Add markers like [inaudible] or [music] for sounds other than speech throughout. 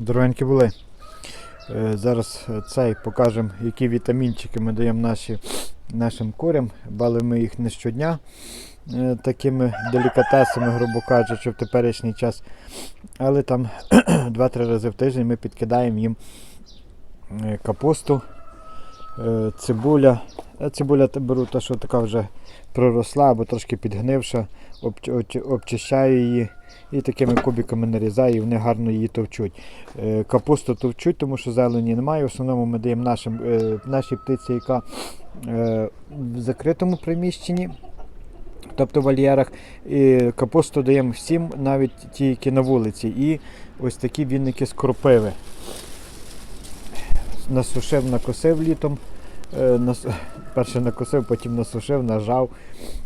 Здоровенькі були. Е, Зараз цей покажемо, які вітамінчики ми даємо наші, нашим курям. Бали ми їх не щодня е, такими делікатесами, грубо кажучи, в теперішній час. Але там [clears throat] 2-3 рази в тиждень ми підкидаємо їм е, капусту, цибуля. А цибуля те беру, та, що така вже проросла або трошки підгнивша, обчищаю її і такими кубиками нарізаю, і вони гарно її товчуть. Е, Капусту товчуть, тому що зелені немає. В основному ми даємо нашим, е, нашій птиці, яка е, в закритому приміщенні, тобто в вольєрах. І капусту даємо всім, навіть ті, які на вулиці. І ось такі вінники з кропиви. Насушив, накосив літом. Е, нас- Перше накосив, потім насушив, нажав.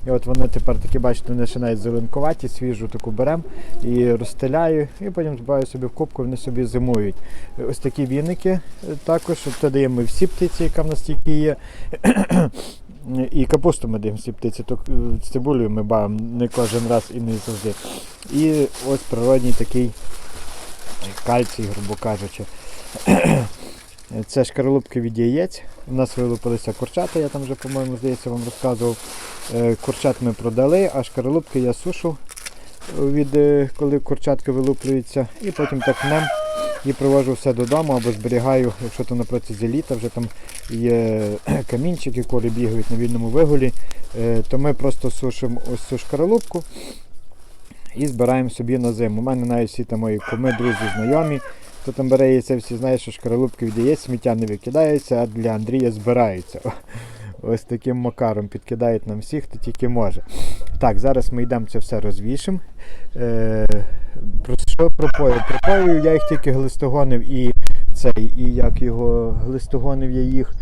І от вони тепер такі, бачите, вони ще навіть зеленкуваті, свіжу таку беремо і розстеляю, і потім збираю собі в кубку, вони собі зимують. Ось такі віники е, також. Це даємо всі птиці, яка в нас тільки є. І капусту ми даємо всі птиці, то е, з цибулею ми бавимо не кожен раз і не завжди. І ось природній такий кальцій, грубо кажучи. Це шкаралупки від яєць. У нас вилупилися курчата, я там вже, по-моєму, здається, вам розказував. Е, Курчат ми продали, а шкаралупки я сушу, від, е, коли курчатки вилуплюються, і потім так нем і привожу все додому або зберігаю, якщо то на протязі літа вже там є камінчики, кури бігають на вільному вигулі, е, то ми просто сушимо ось цю шкаралупку і збираємо собі на зиму. У мене навіть всі там мої куми, друзі, знайомі. Хто там бере яйця, всі знають, що шкаралупки від яєць, сміття не викидається, а для Андрія збираються. Ось таким макаром підкидають нам всіх, хто тільки може. Так, зараз ми йдемо це все розвішимо. Е, про що пропою? Пропою я їх тільки глистогонив і цей, і як його глистогонив я їх.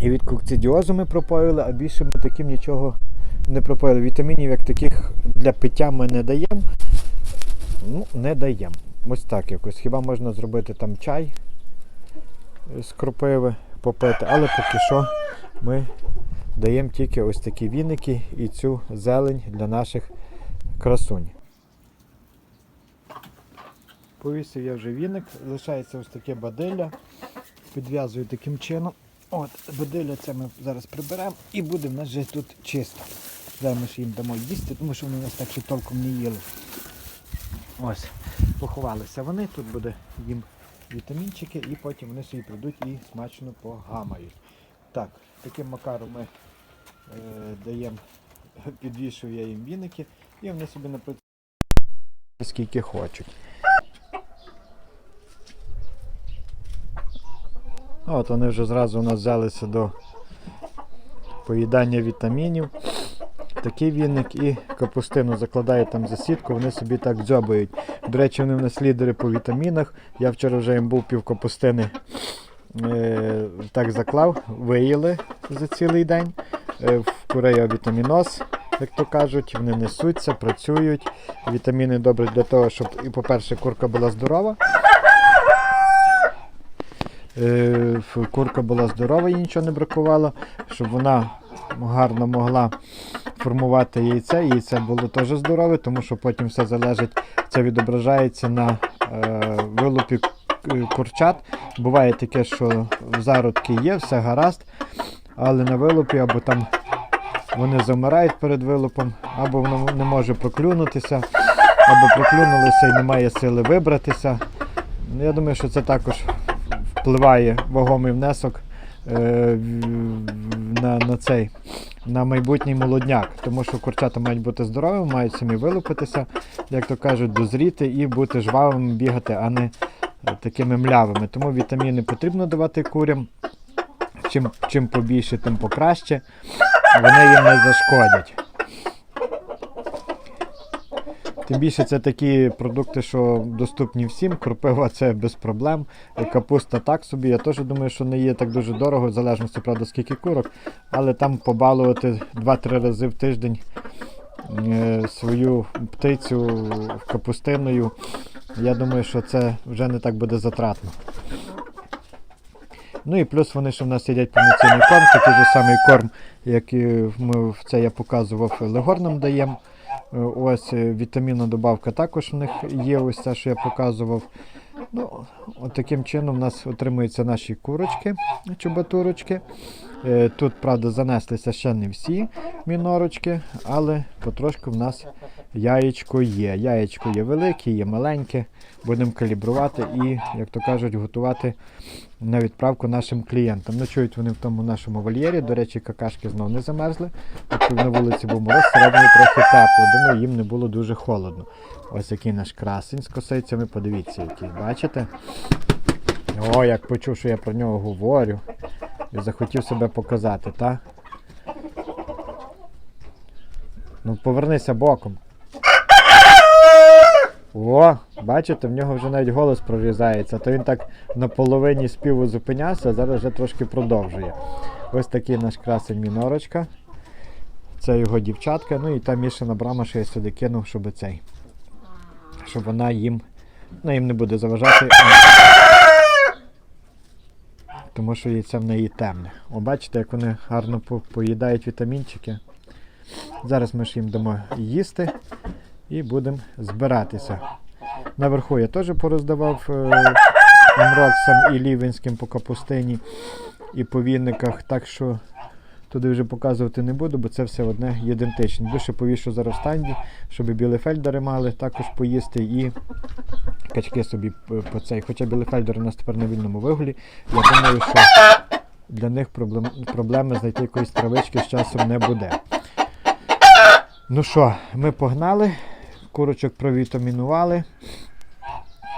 І від кокцидіозу ми пропоїли, а більше ми таким нічого не пропоїли. Вітамінів як таких для пиття ми не даємо. Ну, не даємо. Ось так якось. Хіба можна зробити там чай з кропиви попити, але поки що ми даємо тільки ось такі віники і цю зелень для наших красунь. Повісив я вже віник, лишається ось таке бадилля. Підв'язую таким чином. От, бадилля це ми зараз приберемо і буде в нас вже тут чисто. Зараз ми ще їм дамо їсти, тому що вони нас так ще толком не їли. Ось, поховалися вони, тут буде їм вітамінчики, і потім вони собі прийдуть і смачно погамають. Так, таким макаром ми е, даємо, підвішую я їм віники, і вони собі наприклад скільки хочуть. От вони вже зразу у нас взялися до поїдання вітамінів. Такий віник і капустину закладає там за сітку, вони собі так дзьобають. До речі, вони в нас лідери по вітамінах. Я вчора вже їм був пів капустини е, так заклав, виїли за цілий день. Е, в курея вітаміноз, як то кажуть, вони несуться, працюють. Вітаміни добре для того, щоб, і, по-перше, курка була здорова. Е, курка була здорова, їй нічого не бракувало, щоб вона гарно могла формувати яйце. Яйце було теж здорове, тому що потім все залежить, це відображається на е, вилупі курчат. Буває таке, що в зародки є, все гаразд, але на вилупі або там вони замирають перед вилупом, або воно не може проклюнутися, або проклюнулося і немає сили вибратися. Я думаю, що це також впливає вагомий внесок е, на, на цей на майбутній молодняк, тому що курчата мають бути здоровими, мають самі вилупитися, як то кажуть, дозріти і бути жвавими, бігати, а не е, такими млявими. Тому вітаміни потрібно давати курям. Чим, чим побільше, тим покраще. Вони їм не зашкодять. Тим більше це такі продукти, що доступні всім. Кропива це без проблем. Капуста так собі. Я теж думаю, що не є так дуже дорого, в залежності, правда, скільки курок. Але там побалувати 2-3 рази в тиждень е, свою птицю капустиною. Я думаю, що це вже не так буде затратно. Ну і плюс вони ще в нас їдять повноцінний корм, такий же самий корм, як ми в це я показував, легорнам даємо. Е, Ось е, вітамінна добавка також в них є, ось це, що я показував. Ну, от таким чином у нас отримуються наші курочки, чубатурочки. Е, Тут, правда, занеслися ще не всі мінорочки, але потрошку в нас яєчко є. Яєчко є велике, є маленьке. Будемо калібрувати і, як то кажуть, готувати на відправку нашим клієнтам. Ночують вони в тому нашому вольєрі. До речі, какашки знов не замерзли. От на вулиці був мороз, всередині трохи тепло. Думаю, їм не було дуже холодно. Ось який наш красень з косицями. Подивіться, який. Бачите? О, як почув, що я про нього говорю. І захотів себе показати, так? Ну, повернися боком. О, бачите, в нього вже навіть голос прорізається, то він так на половині співу зупинявся, а зараз вже трошки продовжує. Ось такий наш красень мінорочка. Це його дівчатка. Ну і та мішана брама, що я сюди кинув, щоб цей. Щоб вона їм. Ну, їм не буде заважати. Тому що яйце в неї темне. О, бачите, як вони гарно поїдають вітамінчики. Зараз ми ж їм дамо їсти і будемо збиратися. Наверху я теж пороздавав е, Амроксам і Лівенським по капустині і по вінниках, так що туди вже показувати не буду, бо це все одне ідентичне. Більше повішу зараз в стенді, щоб білефельдери мали також поїсти і качки собі по цей. Хоча білефельдери у нас тепер на вільному вигулі. Я думаю, що для них проблем, проблеми знайти якоїсь травички з часом не буде. Ну що, ми погнали, курочок провітамінували.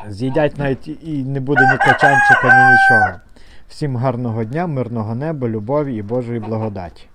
З'їдять навіть і не буде ні качанчика, ні нічого. Всім гарного дня, мирного неба, любові і Божої благодаті.